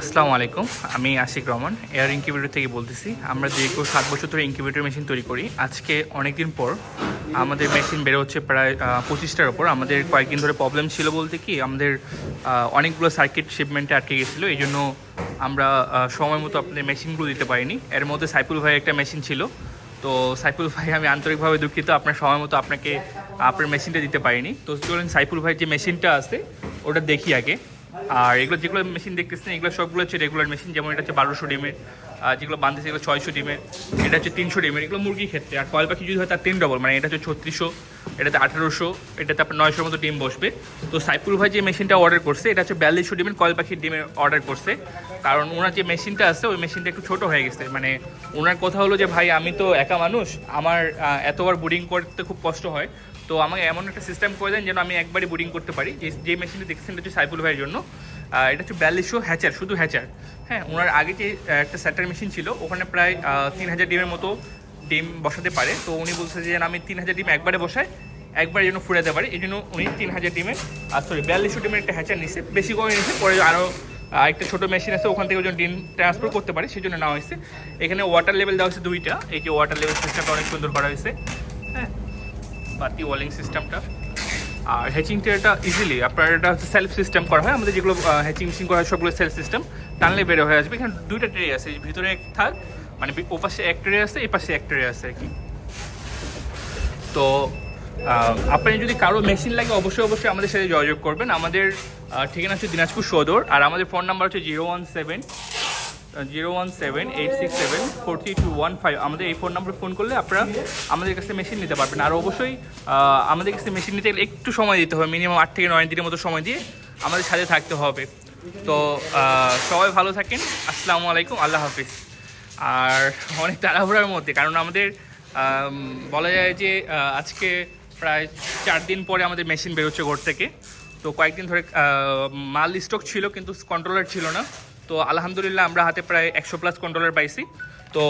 আসসালামু আলাইকুম, আমি আশিক রহমান, এয়ার ইনকিউবেটর থেকে বলতেছি। আমরা দীর্ঘ সাত বছর ধরে ইনকিউবেটর মেশিন তৈরি করি। আজকে অনেক দিন পর আমাদের মেশিন বেরো হচ্ছে প্রায় পঁচিশটার ওপর আমাদের কয়েকদিন ধরে প্রবলেম ছিল বলতে কি, আমাদের অনেকগুলো সার্কিট শিপমেন্টে আটকে গেছিল। এই জন্য আমরা সময় মতো আপনাদের মেশিনগুলো দিতে পারিনি। এর মধ্যে সাইফুল ভাই একটা মেশিন ছিল। তো সাইফুল ভাই, আমি আন্তরিকভাবে দুঃখিত, আপনার সময় মতো আপনাকে, আপনার মেশিনটা দিতে পারিনি। তো চলুন সাইফুল ভাই যে মেশিনটা আছে, ওটা দেখি আগে। আর এগুলো যেগুলো মেশিন দেখতেছেন, এগুলো সবগুলো হচ্ছে রেগুলার মেশিন যেমন এটা হচ্ছে বারোশো ডিমের যেগুলো বাঁধতেছে এগুলো ছয়শো ডিমের, এটা হচ্ছে তিনশো ডিমের, এগুলো মুরগির ক্ষেত্রে। আর কয়েল পাখি যদি হয় তার তিন ডবল মানে এটা হচ্ছে ছত্রিশশো, এটাতে আঠারোশো, এটাতে আপনার নয়শোর মতো ডিম বসবে। তো সাইফুল ভাই যে মেশিনটা অর্ডার করছে, এটা হচ্ছে বিয়াল্লিশশো ডিমের, কয়েল পাখির ডিমের অর্ডার করছে। কারণ ওনার যে মেশিনটা আছে, ওই মেশিনটা একটু ছোট হয়ে গেছে। মানে ওনার কথা হলো যে, ভাই, আমি তো একা মানুষ, আমার এতবার বোর্ডিং করতে খুব কষ্ট হয় তো আমাকে এমন একটা সিস্টেম করে দেন যেন আমি একবারই বোর্ডিং করতে পারি। যে যে মেশিনটা দেখছেন, এটা হচ্ছে সাইফুল ভাইয়ের জন্য। এটা হচ্ছে বিয়াল্লিশশো হ্যাচার শুধু হ্যাচার হ্যাঁ ওনার আগে যে একটা স্যাটার মেশিন ছিল, ওখানে প্রায় তিন হাজার ডিমের মতো ডিম বসাতে পারে। তো উনি বলছে যে আমি তিন হাজার ডিম একবারে বসাই, একবার যেন ফুরাতে পারি। এই জন্য উনি তিন হাজার ডিমের আর সরি বিয়াল্লিশশো ডিমের একটা হ্যাচার নিছে। বেশি করে নিছে, পরে আরও একটা ছোটো মেশিন আছে, ওখান থেকে ওজন ডিম ট্রান্সফার করতে পারে, সেই জন্য নেওয়া হয়েছে। এখানে ওয়াটার লেভেল দেওয়া হয়েছে দুইটা। এই যে ওয়াটার লেভেল সিস্টেমটা অনেক সুন্দর করা হয়েছে। হ্যাঁ বাতি ওয়ালিং সিস্টেমটা আর হ্যাচিংটা এটা ইজিলি আপনার এটা হচ্ছে সেলফ সিস্টেম করা হয়। আমাদের যেগুলো হ্যাচিং মেশিন করা হয়, সবগুলো সেলফ সিস্টেম টানলে বের হয়ে আসবে। এখানে দুইটা ট্রে আছে। ভিতরে এক থাক মানে ও পাশে এক ট্রে আছে এই পাশে এক ট্রে আছে আর কি। তো আপনি যদি কারও মেশিন লাগে, অবশ্যই অবশ্যই আমাদের সাথে যোগাযোগ করবেন। আমাদের ঠিকানা হচ্ছে দিনাজপুর সদর। আর আমাদের ফোন নাম্বার হচ্ছে zero one seven zero one seven eight six seven four three two one five. আমাদের এই ফোন নাম্বারে ফোন করলে আপনারা আমাদের কাছে মেশিন নিতে পারবেন। আর অবশ্যই আমাদের কাছে মেশিন নিতে গেলে একটু সময় দিতে হবে। মিনিমাম আট থেকে নয় দিনের মতো সময় দিয়ে আমাদের সাথে থাকতে হবে। তো সবাই ভালো থাকেন। আসসালামু আলাইকুম। আল্লাহ হাফিজ। আর অনেক তাড়াহুড়ার মধ্যে, কারণ আমাদের বলা যায় যে আজকে প্রায় চার দিন পরে আমাদের মেশিন বেরোচ্ছে ঘর থেকে। তো কয়েকদিন ধরে মাল স্টক ছিল, কিন্তু কন্ট্রোলার ছিল না। তো আলহামদুলিল্লাহ আমরা হাতে প্রায় একশো প্লাস কন্ট্রোলার পাইছি। তো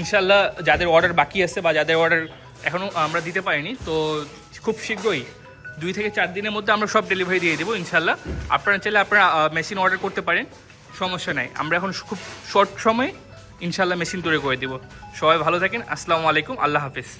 ইনশাল্লাহ যাদের অর্ডার বাকি আছে বা যাদের অর্ডার এখনও আমরা দিতে পারিনি, তো খুব শীঘ্রই দুই থেকে চার দিনের মধ্যে আমরা সব ডেলিভারি দিয়ে দেবো ইনশাল্লাহ আপনারা চাইলে আপনারা মেশিন অর্ডার করতে পারেন, সমস্যা নাই। আমরা এখন খুব শর্ট সময়ে ইনশাল্লাহ মেশিন তৈরি করে দেবো। সবাই ভালো থাকেন, আসসালামু আলাইকুম, আল্লাহ হাফিজ।